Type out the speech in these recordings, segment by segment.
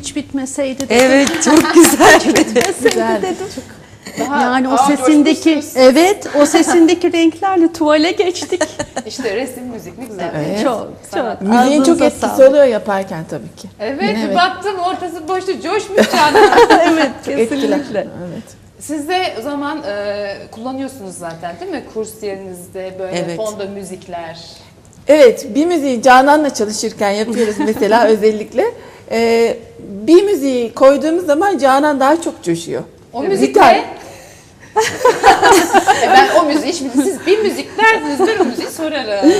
hiç bitmeseydi dedim. Evet çok güzel. Bitmeseydi dedim. Daha- yani o sesindeki evet o sesindeki renklerle tuvale geçtik. İşte resim, müzik ne güzel. Evet. çok çok. Müziğin çok etkisi sağlık. oluyor yaparken tabii ki. Evet, Yine evet. baktım ortası boştu, coşmuş Canan. evet Etkiler. kesinlikle. Evet. Siz de o zaman e, kullanıyorsunuz zaten değil mi? Kurs yerinizde böyle Evet. fonda müzikler. Evet, bir müziği Canan'la çalışırken yapıyoruz mesela özellikle. Ee, bir müziği koyduğumuz zaman Canan daha çok coşuyor. O Bir müzik tane- ne? E ben o müziği şimdi siz bir müzik dersiniz ben o müziği sorarım.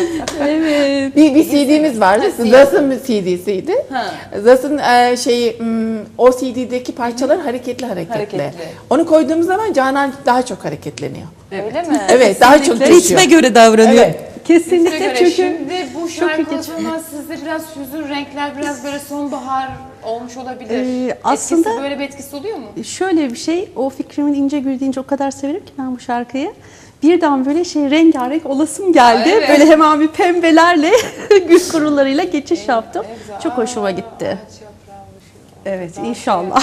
Evet. Bir, bir CD'miz vardı. Zas'ın bir CD'siydi. Ha. Zas'ın e, şeyi hmm, o CD'deki parçalar hareketli hareketli. Hareketli. Onu koyduğumuz zaman Canan daha çok hareketleniyor. Öyle mi? Evet, daha çok Kesinlikle. coşuyor. Ritme göre davranıyor. Evet. Kesinlikle göre çünkü şimdi bu şarkı sizde biraz hüzün renkler, biraz böyle sonbahar olmuş olabilir. Ee, aslında- Etkisi, böyle bir etkisi oluyor mu? şöyle bir şey o fikrimin ince gül deyince o kadar severim ki ben bu şarkıyı. Birden böyle şey rengarenk olasım geldi. Evet. Böyle hemen bir pembelerle gül kurularıyla geçiş yaptım. Ne güzel. Çok hoşuma gitti. Evet inşallah.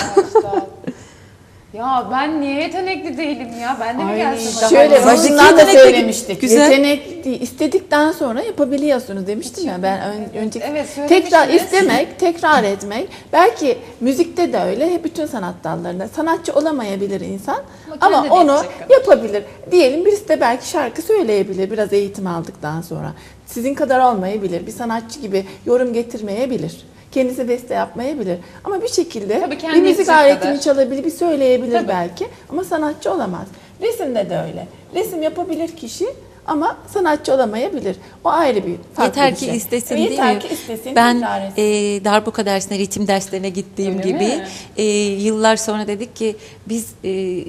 Ya ben niye yetenekli değilim ya? Ben de mi gelsin? bana? Şöyle başından da yetenekli, söylemiştik. güzel. Yetenek istedikten sonra yapabiliyorsunuz demiştim ya ben ön, önceki. Evet, söylemiştiniz. tekrar istemek, tekrar etmek. Belki müzikte de öyle, hep bütün sanat dallarında. Sanatçı olamayabilir insan Ama ama, onu yapacak yapabilir. Diyelim birisi de belki şarkı söyleyebilir biraz eğitim aldıktan sonra. Sizin kadar olmayabilir. Bir sanatçı gibi yorum getirmeyebilir. Kendisi beste yapmayabilir. Ama bir şekilde Tabii kendi bir müzik aletini kadar. çalabilir, bir söyleyebilir Tabii. belki ama sanatçı olamaz. Resimde de öyle. Resim yapabilir kişi ama sanatçı olamayabilir. O ayrı bir farklı Yeter bir ki şey. istesin Yeter değil mi? ki istesin. Ben e, darbuka dersine, ritim derslerine gittiğim Öyle gibi mi? e, yıllar sonra dedik ki biz e,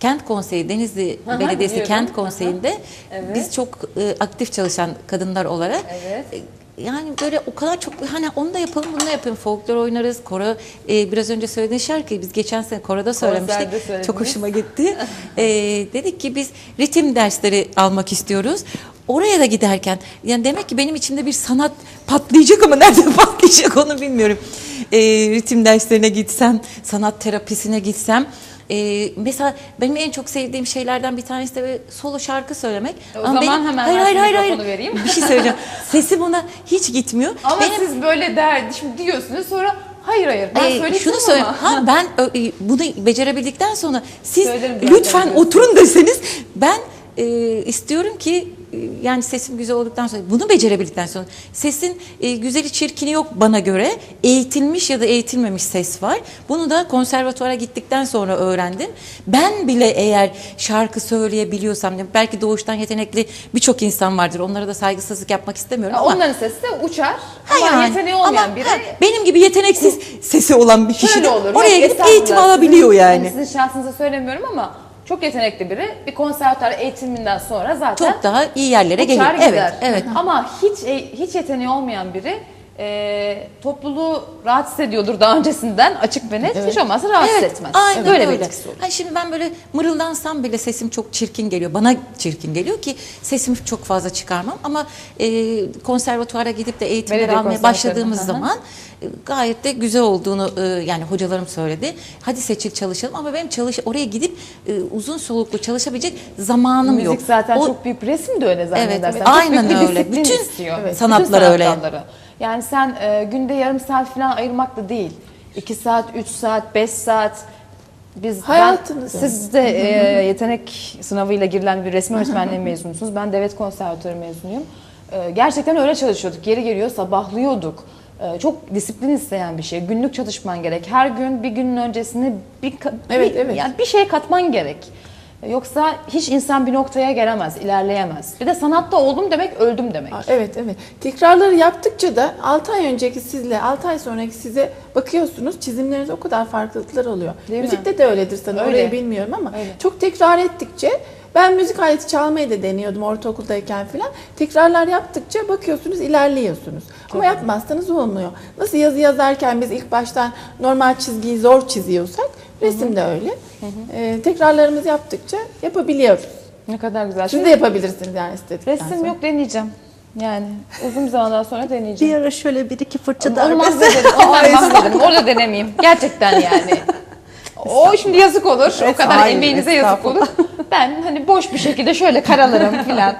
Kent Konseyi, Denizli hı, Belediyesi biliyorum. Kent. Konseyi'nde Evet. biz çok e, aktif çalışan kadınlar olarak Evet. e, yani böyle o kadar çok hani onu da yapalım bunu da yapalım folklor oynarız. Koro e, biraz önce söylediğin şarkıyı biz geçen sene koroda söylemiştik. söylediniz. çok hoşuma gitti. E, dedik ki biz ritim dersleri almak istiyoruz. Oraya da giderken yani demek ki benim içimde bir sanat patlayacak ama nerede patlayacak onu bilmiyorum. E, ritim derslerine gitsem sanat terapisine gitsem e, mesela benim en çok sevdiğim şeylerden bir tanesi de böyle solo şarkı söylemek. E, o zaman hemen ben hayır, hayır, hayır, hayır. vereyim. Bir şey söyleyeceğim. Sesim ona hiç gitmiyor. Ama Benim siz böyle der, şimdi diyorsunuz sonra hayır hayır ben e, söyleyeyim şunu ama. söyle. Ha ben e, bunu becerebildikten sonra siz Söylerim lütfen oturun deseniz ben e, istiyorum ki yani sesim güzel olduktan sonra bunu becerebildikten sonra sesin e, güzeli çirkini yok bana göre eğitilmiş ya da eğitilmemiş ses var. Bunu da konservatuvara gittikten sonra öğrendim. Ben bile eğer şarkı söyleyebiliyorsam belki doğuştan yetenekli birçok insan vardır. Onlara da saygısızlık yapmak istemiyorum Ya ama Onların sesi de uçar ama yani, yeteneği olmayan ama biri ha, benim gibi yeteneksiz sesi olan bir kişi de olur. oraya gidip eğitim alabiliyor Sizin- yani. Sizin şahsınıza söylemiyorum ama çok yetenekli biri bir konservatuar eğitiminden sonra zaten Çok daha iyi yerlere geliyor. uçar Evet, gider. evet. Ama hiç hiç yeteneği olmayan biri e, topluluğu rahatsız ediyordur daha öncesinden açık ve net. Hiç olmazsa rahatsız Evet, etmez. aynen Böyle bir öyle. etkisi olur. Ha, şimdi ben böyle mırıldansam bile sesim çok çirkin geliyor. Bana çirkin geliyor ki sesimi çok fazla çıkarmam. Ama e, konservatuvara gidip de eğitimler almaya başladığımız zaman e, gayet de güzel olduğunu e, yani hocalarım söyledi. Hadi seçil çalışalım ama benim çalış oraya gidip e, uzun soluklu çalışabilecek zamanım Müzik yok. zaten O- çok büyük resim de öyle zannedersen. evet. Aynen bir öyle. Bütün istiyor. Evet. sanatlar sanat öyle. Yani sen e, günde yarım saat falan ayırmak da değil. 2 saat, 3 saat, 5 saat biz Hayatınız ben, siz de e, yetenek sınavıyla girilen bir resmi öğretmenliği mezunusunuz. Ben devlet konservatörü mezunuyum. E, gerçekten öyle çalışıyorduk. Geri geliyor sabahlıyorduk. E, çok disiplin isteyen bir şey. Günlük çalışman gerek. Her gün bir günün öncesine bir, Evet, bir- evet. yani bir şey katman gerek. Yoksa hiç insan bir noktaya gelemez, ilerleyemez. Bir de sanatta oldum demek öldüm demek. Aa, Evet evet. Tekrarları yaptıkça da 6 ay önceki sizle 6 ay sonraki size bakıyorsunuz çizimlerinizde o kadar farklılıklar oluyor. Değil mi? Müzikte de öyledir sanırım. Öyle. Orayı bilmiyorum ama Öyle. çok tekrar ettikçe ben müzik aleti çalmayı da deniyordum ortaokuldayken filan. Tekrarlar yaptıkça bakıyorsunuz ilerliyorsunuz. Ama yapmazsanız olmuyor. Nasıl yazı yazarken biz ilk baştan normal çizgiyi zor çiziyorsak resim de öyle. Ee, tekrarlarımızı yaptıkça yapabiliyoruz. Ne kadar güzel. Siz Şimdi de yapabilirsiniz yani istedikten resim sonra. yok deneyeceğim. Yani uzun bir zamandan sonra Bir deneyeceğim. ara şöyle bir iki fırça Olmaz darbesi. dedim. Ondan bahsedelim. Orada denemeyeyim. Gerçekten yani. O şimdi yazık olur. O kadar Hayır, emeğinize yazık olur. Ben hani boş bir şekilde şöyle karalarım filan.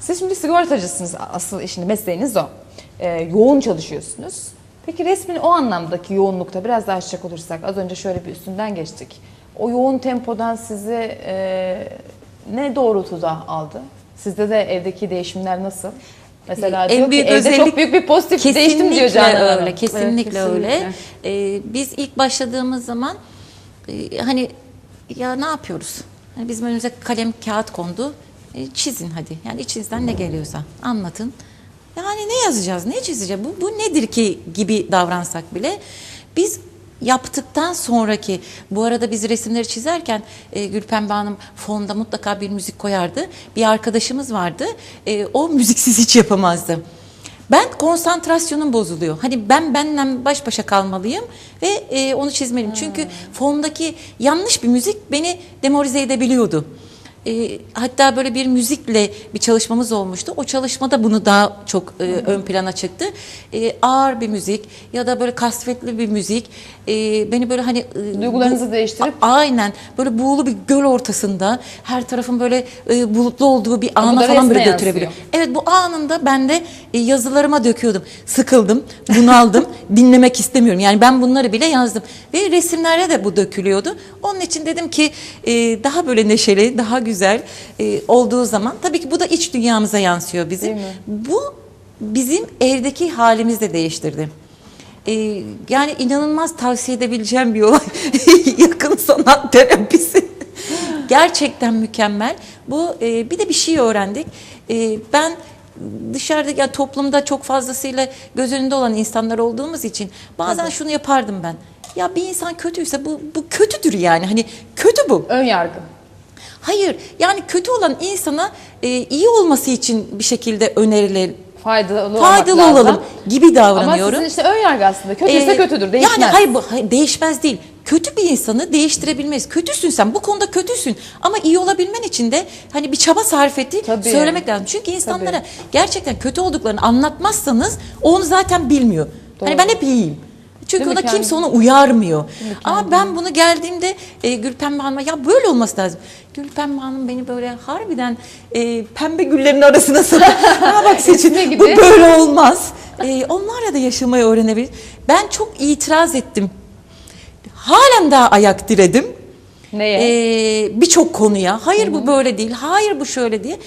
Siz şimdi sigortacısınız. Asıl işin mesleğiniz o. Ee, yoğun çalışıyorsunuz. Peki resmin o anlamdaki yoğunlukta biraz daha açacak olursak az önce şöyle bir üstünden geçtik. O yoğun tempodan sizi e, ne doğrultuda aldı? Sizde de evdeki değişimler nasıl? Mesela En diyor büyük ki evde özellik- çok büyük bir pozitif değiştim diyor Canan Hanım. öyle, kesinlikle Evet, öyle. kesinlikle. Ee, biz ilk başladığımız zaman e, hani ya ne yapıyoruz? Hani bizim önümüze kalem kağıt kondu. E, çizin hadi. Yani içinizden ne geliyorsa anlatın. Yani ne yazacağız, ne çizeceğiz? Bu, bu nedir ki gibi davransak bile biz yaptıktan sonraki bu arada biz resimleri çizerken e, Gülpembe Hanım fonda mutlaka bir müzik koyardı. Bir arkadaşımız vardı. E, o müziksiz hiç yapamazdı. Ben konsantrasyonum bozuluyor. Hani ben benimle baş başa kalmalıyım ve e, onu çizmeliyim. Çünkü fondaki yanlış bir müzik beni demoralize edebiliyordu. E, hatta böyle bir müzikle bir çalışmamız olmuştu. O çalışmada bunu daha çok e, ön plana çıktı. E, ağır bir müzik ya da böyle kasvetli bir müzik e, beni böyle hani e, Duygularınızı bu- değiştirip- A- aynen böyle buğulu bir göl ortasında her tarafın böyle e, bulutlu olduğu bir ana falan böyle götürebiliyor. yansıyor. Evet bu anında ben de e, yazılarıma döküyordum. Sıkıldım, bunaldım, dinlemek istemiyorum. Yani ben bunları bile yazdım. Ve resimlere de bu dökülüyordu. Onun için dedim ki e, daha böyle neşeli, daha güzel e, olduğu zaman tabii ki bu da iç dünyamıza yansıyor bizim. Bu bizim evdeki halimizi de değiştirdi. E, yani inanılmaz tavsiye edebileceğim bir olay. Yakın sanat terapisi. Gerçekten mükemmel. Bu e, bir de bir şey öğrendik. E, ben dışarıda ya toplumda çok fazlasıyla göz önünde olan insanlar olduğumuz için bazen şunu yapardım ben. Ya bir insan kötüyse bu bu kötüdür yani. Hani kötü bu. Ön yargı. Hayır. Yani kötü olan insana e, iyi olması için bir şekilde öneriler Faydalı, faydalı lazım. olalım gibi Ama davranıyorum. sizin işte ön yargı aslında. Kötüyse Ee, kötüdür. Değişmez. Yani hayır bu hayır, değişmez değil. Kötü bir insanı değiştirebilmeyiz. Kötüsün sen bu konuda kötüsün ama iyi olabilmen için de hani bir çaba sarf etti Tabii. söylemek lazım. Çünkü insanlara Tabii. gerçekten kötü olduklarını anlatmazsanız onu zaten bilmiyor. Hani Doğru. ben hep iyiyim. Çünkü Değil mi? ona kimse Kendi- onu uyarmıyor. Ama ben bunu geldiğimde e, Gülpembe Hanım'a ya böyle olması lazım. Gülpembe Hanım beni böyle harbiden e, pembe güllerin arasına sokuyor. Ha bak seçin gibi. bu böyle olmaz. E, onlarla da yaşamayı öğrenebilir. Ben çok itiraz ettim. Halen daha ayak diredim. Neye? Ee, Birçok konuya. Hayır bu böyle değil. Hayır bu şöyle diye.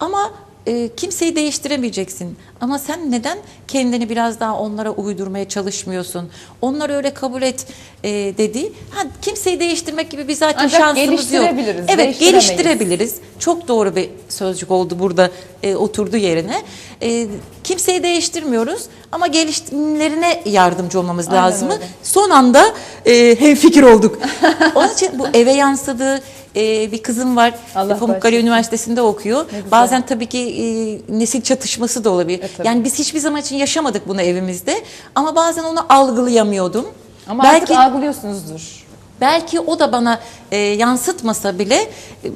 Ama e, kimseyi değiştiremeyeceksin. Ama sen neden kendini biraz daha onlara uydurmaya çalışmıyorsun? Onları öyle kabul et e, dedi. Ha, kimseyi değiştirmek gibi bir zaten Ancak şansımız yok. Evet geliştirebiliriz. Çok doğru bir sözcük oldu burada e, oturdu yerine. E, kimseyi değiştirmiyoruz ama gelişimlerine yardımcı olmamız lazım. Son anda e, hemfikir olduk. Onun için bu eve yansıdı. E, bir kızım var. Allah Pamukkale bağışlasın. Üniversitesi'nde okuyor. Bazen tabii ki e, nesil çatışması da olabilir. E, tabii. yani biz hiçbir zaman için yaşamadık bunu evimizde. Ama bazen onu algılayamıyordum. Ama belki artık algılıyorsunuzdur. belki o da bana e, yansıtmasa bile e,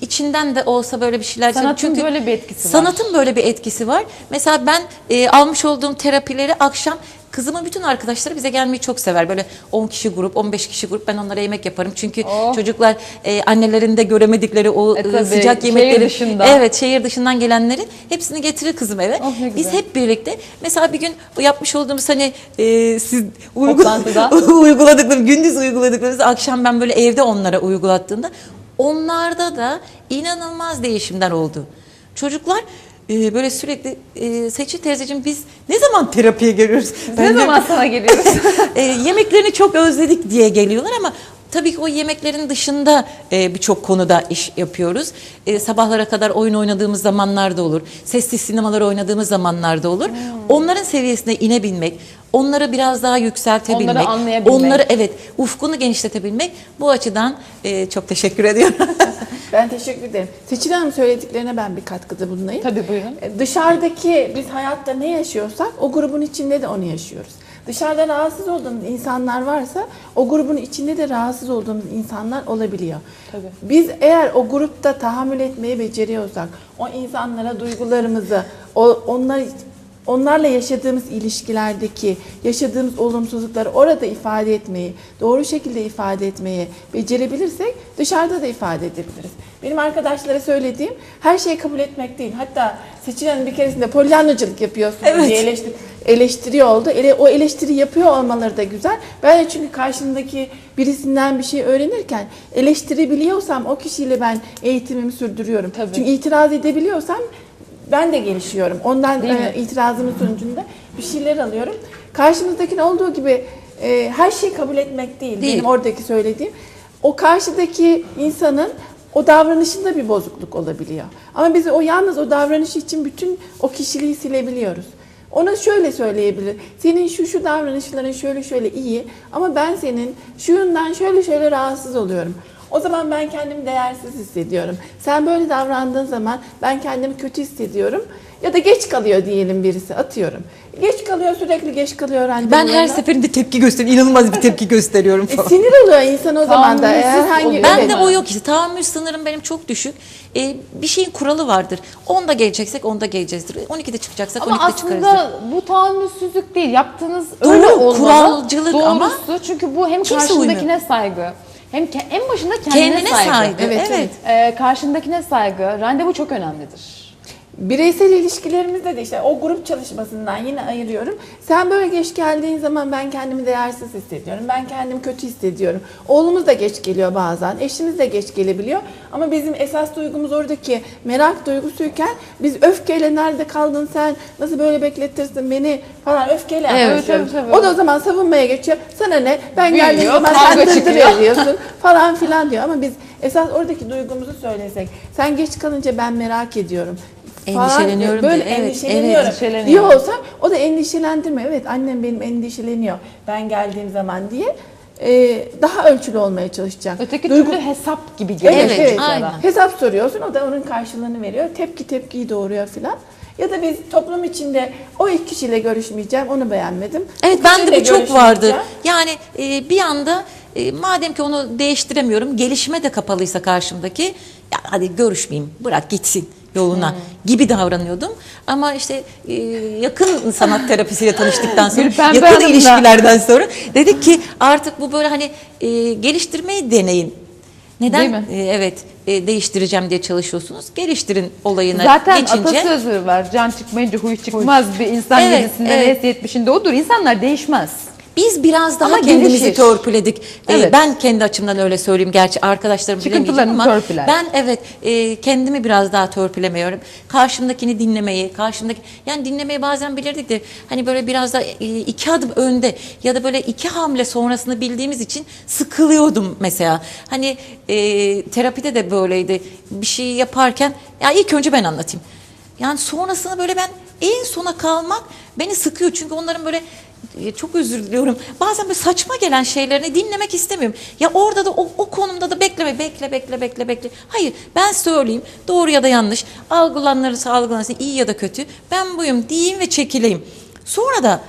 içinden de olsa böyle bir şeyler Sanatın böyle bir etkisi var. sanatın böyle bir etkisi var. Mesela ben e, almış olduğum terapileri akşam Kızımın bütün arkadaşları bize gelmeyi çok sever. Böyle 10 kişi grup, 15 kişi grup ben onlara yemek yaparım. Çünkü Oh. çocuklar e, annelerinde göremedikleri o E, e, tabii, sıcak şehir yemekleri dışında. Evet, şehir dışından gelenlerin hepsini getirir kızım eve. Oh, ne Biz güzel. hep birlikte mesela bir gün bu yapmış olduğumuz hani e, siz Toplantıda. uyguladıklarım, gündüz uyguladıklarımızı akşam ben böyle evde onlara uygulattığımda onlarda da inanılmaz değişimler oldu. Çocuklar e, böyle sürekli e, Seçil teyzeciğim biz ne zaman terapiye geliyoruz? Ne zaman sana geliyoruz? e, yemeklerini çok özledik diye geliyorlar ama tabii ki o yemeklerin dışında e, birçok konuda iş yapıyoruz. E, sabahlara kadar oyun oynadığımız zamanlarda olur. Sessiz sinemalar oynadığımız zamanlarda olur. Hmm. Onların seviyesine inebilmek, onları biraz daha yükseltebilmek, Onları anlayabilmek. onları evet ufkunu genişletebilmek bu açıdan e, çok teşekkür ediyorum. Ben teşekkür ederim. Seçil Hanım söylediklerine ben bir katkıda bulunayım. Tabii buyurun. E, Dışarıdaki biz hayatta ne yaşıyorsak o grubun içinde de onu yaşıyoruz. Dışarıda rahatsız olduğumuz insanlar varsa o grubun içinde de rahatsız olduğumuz insanlar olabiliyor. Tabii. Biz eğer o grupta tahammül etmeyi beceriyorsak, o insanlara duygularımızı, o, onlar onlarla yaşadığımız ilişkilerdeki yaşadığımız olumsuzlukları orada ifade etmeyi, doğru şekilde ifade etmeyi becerebilirsek dışarıda da ifade edebiliriz. Benim arkadaşlara söylediğim her şeyi kabul etmek değil. Hatta Seçil Hanım bir keresinde polyanlıcılık yapıyorsunuz Evet. diye eleştir, eleştiri oldu. Ele, o eleştiri yapıyor olmaları da güzel. Ben de çünkü karşımdaki birisinden bir şey öğrenirken eleştirebiliyorsam o kişiyle ben eğitimimi sürdürüyorum. Tabii. Çünkü itiraz edebiliyorsam ben de gelişiyorum. Ondan e, itirazımın sonucunda bir şeyler alıyorum. Karşımızdakinin olduğu gibi e, her şeyi kabul etmek değil, Değil. benim oradaki söylediğim. O karşıdaki insanın o davranışında bir bozukluk olabiliyor. Ama biz o yalnız o davranış için bütün o kişiliği silebiliyoruz. Ona şöyle söyleyebilir. Senin şu şu davranışların şöyle şöyle iyi ama ben senin şuyundan şöyle şöyle rahatsız oluyorum. O zaman ben kendimi değersiz hissediyorum. Sen böyle davrandığın zaman ben kendimi kötü hissediyorum. Ya da geç kalıyor diyelim birisi atıyorum. Geç kalıyor sürekli geç kalıyor Ben her seferinde tepki gösteriyorum. inanılmaz bir tepki gösteriyorum E, falan. sinir oluyor insan o zaman da. Tahammülsüz Herhangi. Ben evet. de o yok işte. Tahammül sınırım benim çok düşük. Ee, bir şeyin kuralı vardır. 10'da geleceksek 10'da geleceğizdir. 12'de çıkacaksak Ama 12'de çıkarız. aslında bu tahammülsüzlük değil. Yaptığınız Doğru, öyle olmalı. kuralcılık Doğrusu, ama çünkü bu hem kimse karşındakine uymuyor. saygı hem ke- en başında kendine, Kendine saygı. saygı. Evet, Evet. Ee, karşındakine saygı. Randevu çok önemlidir. Bireysel ilişkilerimizde de işte o grup çalışmasından yine ayırıyorum. Sen böyle geç geldiğin zaman ben kendimi değersiz hissediyorum. Ben kendimi kötü hissediyorum. Oğlumuz da geç geliyor bazen. Eşimiz de geç gelebiliyor. Ama bizim esas duygumuz oradaki merak duygusuyken biz öfkeyle nerede kaldın sen? Nasıl böyle bekletirsin beni falan öfkeyle Evet, tabii, tabii. O da o zaman savunmaya geçiyor. Sana ne? Ben geldiğim zaman sen dırdır ediyorsun falan filan diyor. Ama biz esas oradaki duygumuzu söylesek. Sen geç kalınca ben merak ediyorum. Falan, Endişeleniyorum Böyle. Evet, endişeleniyorum. evet, endişeleniyor. Diyor olsa o da endişelendirme. Evet annem benim endişeleniyor ben geldiğim zaman diye e, daha ölçülü olmaya çalışacak. Öteki Duygu- türlü hesap gibi geliyor. Evet, Evet, aynen. Hesap soruyorsun o da onun karşılığını veriyor. Tepki tepkiyi doğuruyor filan. Ya da biz toplum içinde o ilk kişiyle görüşmeyeceğim, onu beğenmedim. Evet bende bu çok vardı. Yani e, bir anda e, madem ki onu değiştiremiyorum, gelişime de kapalıysa karşımdaki ya hadi görüşmeyeyim, bırak gitsin yoluna gibi davranıyordum. Ama işte e, yakın sanat terapisiyle tanıştıktan sonra, yakın Hanım'la- ilişkilerden sonra dedik ki artık bu böyle hani e, geliştirmeyi deneyin. Neden? E, evet, e, değiştireceğim diye çalışıyorsunuz. Geliştirin olayına Zaten geçince. atasözü var. Can çıkmayınca huy çıkmaz. Bir insan Evet, yedisinde evet. neyse yetmişinde odur. İnsanlar değişmez. Biz biraz daha Ama kendimizi gelişir. törpüledik. Ee, Evet. ben kendi açımdan öyle söyleyeyim. Gerçi arkadaşlarım bilemeyecek ama törpüler. ben evet e, kendimi biraz daha törpülemiyorum. Karşımdakini dinlemeyi, karşımdaki yani dinlemeyi bazen bilirdik de hani böyle biraz da e, iki adım önde ya da böyle iki hamle sonrasını bildiğimiz için sıkılıyordum mesela. Hani e, terapide de böyleydi. Bir şey yaparken ya ilk önce ben anlatayım. Yani sonrasını böyle ben en sona kalmak beni sıkıyor. Çünkü onların böyle çok özür diliyorum. Bazen böyle saçma gelen şeylerini dinlemek istemiyorum. Ya orada da o, o konumda da bekleme, bekle, bekle, bekle, bekle. Hayır ben söyleyeyim doğru ya da yanlış. Algılanırsa algılansın iyi ya da kötü. Ben buyum diyeyim ve çekileyim. Sonra da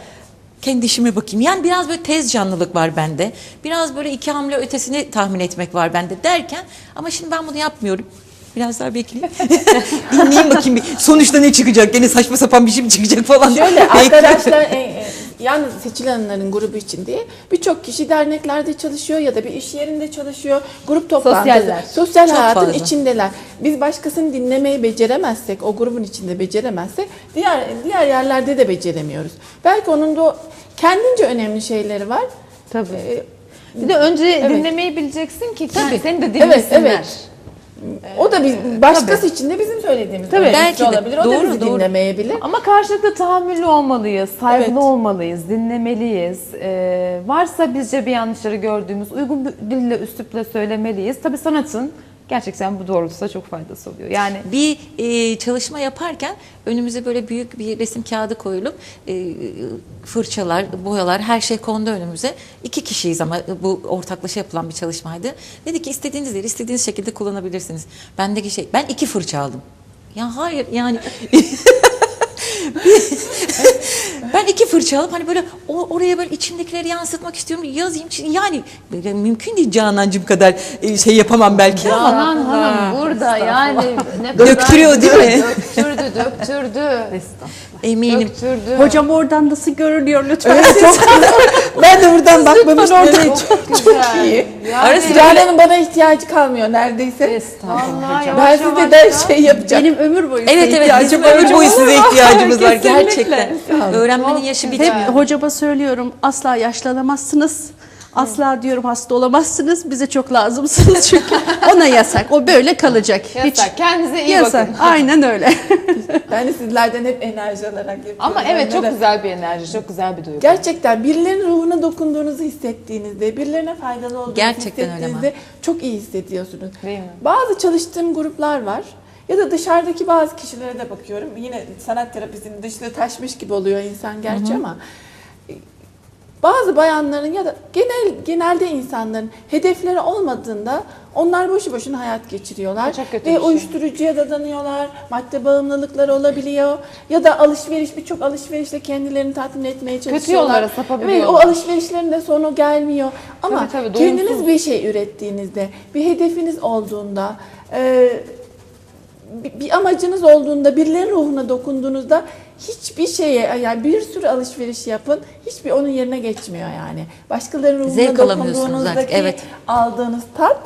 kendi işime bakayım. Yani biraz böyle tez canlılık var bende. Biraz böyle iki hamle ötesini tahmin etmek var bende derken ama şimdi ben bunu yapmıyorum. Biraz daha bekleyeyim. Dinleyeyim bakayım bir sonuçta ne çıkacak? Gene saçma sapan bir şey mi çıkacak falan. Şöyle arkadaşlar e, e, yalnız seçilenlerin grubu için değil birçok kişi derneklerde çalışıyor ya da bir iş yerinde çalışıyor. Grup toplantısı. Sosyaller. Sosyal Çok hayatın fazla. içindeler. Biz başkasını dinlemeyi beceremezsek, o grubun içinde beceremezsek diğer diğer yerlerde de beceremiyoruz. Belki onun da o kendince önemli şeyleri var. Tabii. Ee, Bir de önce Evet. dinlemeyi bileceksin ki Tabii. seni de Evet, dinlesinler. evet. O da bir başkası için de bizim söylediğimiz Tabii. önemli Belki de. olabilir. O da Doğru, bizi doğru. dinlemeyebilir. Ama karşılıklı tahammüllü olmalıyız, saygılı Evet. olmalıyız, dinlemeliyiz. Ee, varsa bizce bir yanlışları gördüğümüz uygun bir dille, üslupla söylemeliyiz. Tabii sanatın gerçekten bu doğrultuda çok faydası oluyor. Yani Bir e, çalışma yaparken önümüze böyle büyük bir resim kağıdı koyulup e, fırçalar, boyalar her şey kondu önümüze. İki kişiyiz ama bu ortaklaşa yapılan bir çalışmaydı. Dedi ki istediğiniz yeri istediğiniz şekilde kullanabilirsiniz. Bendeki şey ben iki fırça aldım. Ya hayır yani Ben iki fırça alıp hani böyle o, oraya böyle içimdekileri yansıtmak istiyorum. Yazayım. Yani mümkün değil Canancım kadar e, şey yapamam belki ama. Canan Hanım burada yani ne Döktürüyor değil mi? Döktürdü, döktürdü. Eminim. Döktürdü. Hocam oradan nasıl görünüyor lütfen? Evet, çok ben de buradan bakmamıştım. orada. Evet, çok, çok iyi. Yani, Arası Canan'ın bana ihtiyacı kalmıyor neredeyse. Vallahi Ben size de şey yapacağım. Benim ömür boyu Evet evet ihtiyacım bizim var ömür boyu size ihtiyacımız var gerçekten. Öğrenmenin yaşı bitmiyor. Hep hocama söylüyorum asla yaşlanamazsınız. Asla diyorum hasta olamazsınız. Bize çok lazımsınız çünkü. Ona yasak. O böyle kalacak. Yasak. Kendinize iyi yasak. bakın. Aynen öyle. Ben de sizlerden hep enerji alarak yapıyorum. Ama evet çok güzel bir enerji, çok güzel bir duygu. Gerçekten birilerinin ruhuna dokunduğunuzu hissettiğinizde, birilerine faydalı olduğunuzu Gerçekten öyle hissettiğinizde çok iyi hissediyorsunuz. Değil mi? Bazı çalıştığım gruplar var. Ya da dışarıdaki bazı kişilere de bakıyorum. Yine sanat terapisinin dışına taşmış gibi oluyor insan gerçi ama bazı bayanların ya da genel genelde insanların hedefleri olmadığında onlar boşu boşuna hayat geçiriyorlar. Çok kötü Ve şey. uyuşturucuya dadanıyorlar. Madde bağımlılıkları olabiliyor. Ya da alışveriş birçok alışverişle kendilerini tatmin etmeye çalışıyorlar. Ve o alışverişlerin de sonu gelmiyor. Ama Tabii, tabii, kendiniz bir şey ürettiğinizde, bir hedefiniz olduğunda, e, bir- bir amacınız olduğunda, birilerinin ruhuna dokunduğunuzda hiçbir şeye yani bir sürü alışveriş yapın, hiçbir onun yerine geçmiyor yani. Başkalarının ruhuna Zevk dokunduğunuzdaki artık, evet. aldığınız tat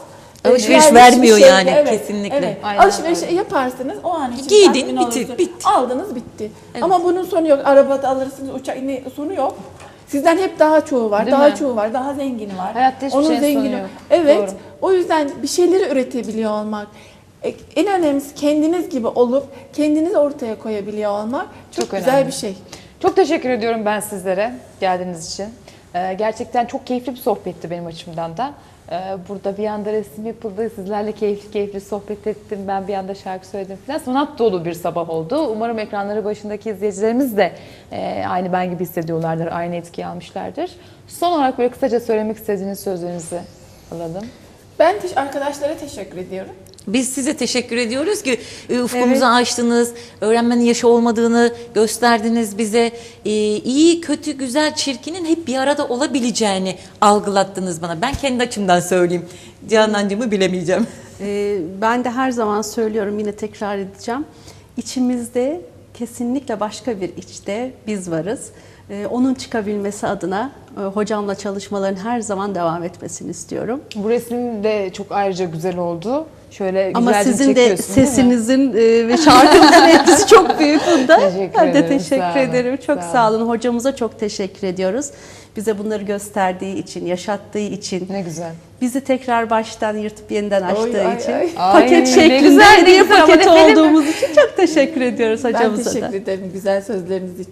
e, Alışveriş vermiyor şeyde- yani, evet, kesinlikle. Evet. Aynen Alışveriş öyle. yaparsınız o an için Giydin, bitti, bitti. Aldınız bitti. Ama bunun sonu yok. Arabada alırsınız, uçak ne sonu yok. Sizden hep daha çoğu var, Değil daha mi? çoğu var, daha zengini var. Hayatta hiçbir Onun sonu zengini. yok. Evet. Doğru. O yüzden bir şeyleri üretebiliyor olmak. E, En önemlisi kendiniz gibi olup kendinizi ortaya koyabiliyor olmak çok, Çok güzel önemli. bir şey. Çok teşekkür ediyorum ben sizlere geldiğiniz için. Ee, gerçekten çok keyifli bir sohbetti benim açımdan da. Ee, burada bir yanda resim yapıldı, sizlerle keyifli keyifli sohbet ettim. Ben bir yanda şarkı söyledim falan. Sanat dolu bir sabah oldu. Umarım ekranları başındaki izleyicilerimiz de e, aynı ben gibi hissediyorlardır, aynı etkiyi almışlardır. Son olarak böyle kısaca söylemek istediğiniz sözlerinizi alalım. Ben teş- arkadaşlara teşekkür ediyorum. Biz size teşekkür ediyoruz ki e, ufkumuzu açtınız, öğrenmenin yaşı olmadığını gösterdiniz bize. E, iyi, kötü, güzel, çirkinin hep bir arada olabileceğini algılattınız bana. Ben kendi açımdan söyleyeyim. Canancımı bilemeyeceğim. Ee, ben de her zaman söylüyorum yine tekrar edeceğim. İçimizde kesinlikle başka bir içte biz varız. Ee, onun çıkabilmesi adına e, hocamla çalışmaların her zaman devam etmesini istiyorum. Bu resim de çok ayrıca güzel oldu. Şöyle Ama sizin de sesinizin e, ve şarkınızın etkisi çok büyük bunda. Teşekkür ben de teşekkür sağ olun, ederim. Çok sağ sağ olun. Hocamıza çok teşekkür ediyoruz. Bize bunları gösterdiği için, yaşattığı için. Ne güzel. Bizi tekrar baştan yırtıp yeniden açtığı ay, için. ay. Paket Ay, şeklinde hediye benim- olduğumuz için çok teşekkür ediyoruz Ben hocamıza teşekkür da. ederim güzel sözleriniz için.